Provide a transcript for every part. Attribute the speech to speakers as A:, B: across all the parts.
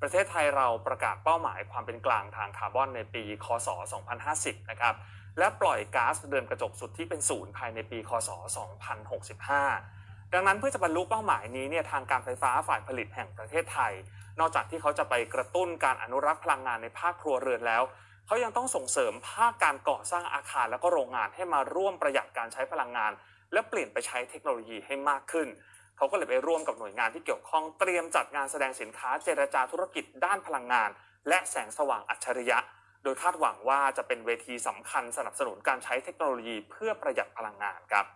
A: ประเทศไทยเราประกาศเป้าหมายความเป็นกลางทางคาร์บอนในปี คศ 2050 นะครับ และปล่อยก๊าซเรือนกระจกสุดที่เป็นศูนย์ภายในปี คศ 2065 ดังนั้นเพื่อจะบรรลุเป้าหมายนี้เนี่ยทางการไฟฟ้าฝ่ายผลิตแห่งประเทศไทย นอกจากที่เขาจะไปกระตุ้นการอนุรักษ์พลังงานในภาคครัวเรือนแล้วเขายังต้องส่งเสริมภาคการก่อสร้างอาคารและก็โรงงานให้มาร่วมประหยัดการใช้พลังงาน และเปลี่ยนไปใช้เทคโนโลยีให้มากขึ้น เขาก็เลยไปร่วมกับหน่วยงานที่เกี่ยวข้องเตรียมจัดงานแสดงสินค้าเจรจาธุรกิจด้านพลังงาน และแสงสว่างอัจฉริยะ โดยคาดหวังว่าจะเป็นเวทีสำคัญสนับสนุนการใช้เทคโนโลยีเพื่อประหยัดพลังงานครับ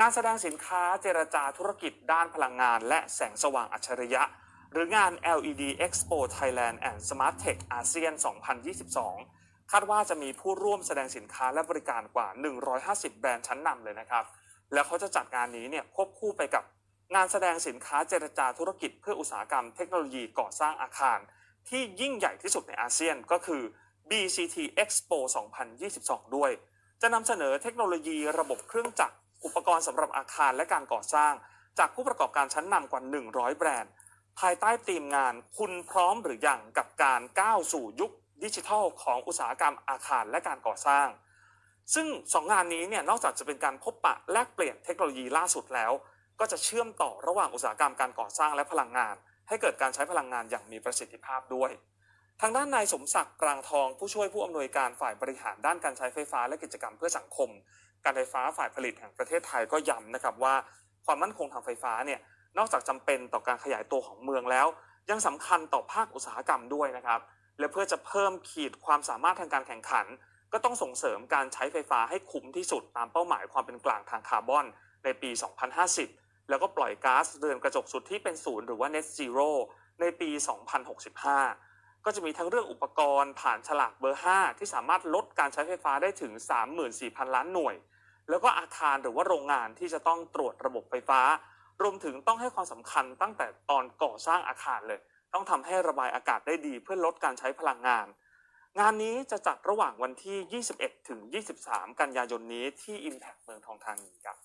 A: งานแสดงสินค้าเจรจาธุรกิจด้านพลังงาน และแสงสว่างอัจฉริยะ หรืองาน LED Expo Thailand and Smart Tech ASEAN 2022คาดว่าจะมีผู้ร่วมแสดงสินค้าและบริการกว่า 150 แบรนด์ชั้นนำเลยนะครับ แล้วเขาจะจัดงานนี้เนี่ยควบคู่ไปกับ งานแสดงสินค้าเจรจาธุรกิจเพื่ออุตสาหกรรมเทคโนโลยีก่อสร้างอาคาร ที่ยิ่งใหญ่ที่สุดในอาเซียนก็คือ BCT Expo 2022 ด้วย จะนำเสนอเทคโนโลยีระบบเครื่องจักร อุปกรณ์สำหรับอาคารและการก่อสร้าง จากผู้ประกอบการชั้นนำกว่า 100 แบรนด์ ภายใต้ธีมงานคุณพร้อมหรือยังกับการก้าวสู่ยุคดิจิทัลของอุตสาหกรรมอาคารและการก่อสร้าง ซึ่งสองงานนี้เนี่ยนอกจากจะเป็นการพบปะแลกเปลี่ยนเทคโนโลยีล่าสุดแล้ว ก็จะเชื่อมต่อระหว่างอุตสาหกรรมการก่อสร้างและพลังงาน ให้เกิดการใช้พลังงานอย่างมีประสิทธิภาพด้วย ทางด้านนายสมศักดิ์กลางทองผู้ช่วยผู้อำนวยการฝ่ายบริหารด้านการใช้ไฟฟ้าและกิจกรรมเพื่อสังคม การไฟฟ้าฝ่ายผลิตแห่งประเทศไทยก็ย้ำนะครับว่า ความมั่นคงทางไฟฟ้าเนี่ยนอกจากจำเป็นต่อการขยายตัวของเมืองแล้ว ยังสำคัญต่อภาคอุตสาหกรรมด้วยนะครับและเพื่อจะเพิ่มขีดความสามารถทางการแข่งขัน ก็ต้องส่งเสริมการใช้ไฟฟ้าให้คุ้มที่สุดตามเป้าหมายความเป็นกลางทางคาร์บอนในปี 2050 แล้วก็ปล่อยก๊าซเรือนกระจกสุดที่เป็นศูนย์หรือว่า net zero ในปี 2065 ก็จะมีทั้งเรื่องอุปกรณ์ผ่านฉลากเบอร์ 5 ที่สามารถลดการใช้ไฟฟ้าได้ถึง 34,000 ล้านหน่วย แล้วก็อาคารหรือว่าโรงงานที่จะต้องตรวจระบบไฟฟ้า รวมถึงต้องให้ความสำคัญตั้งแต่ตอนก่อสร้างอาคารเลย ต้องทำให้ระบายอากาศได้ดีเพื่อลดการใช้พลังงาน งานนี้จะจัดระหว่างวันที่ 21 ถึง 23 กันยายนนี้ที่ Impact เมืองทองธานีครับ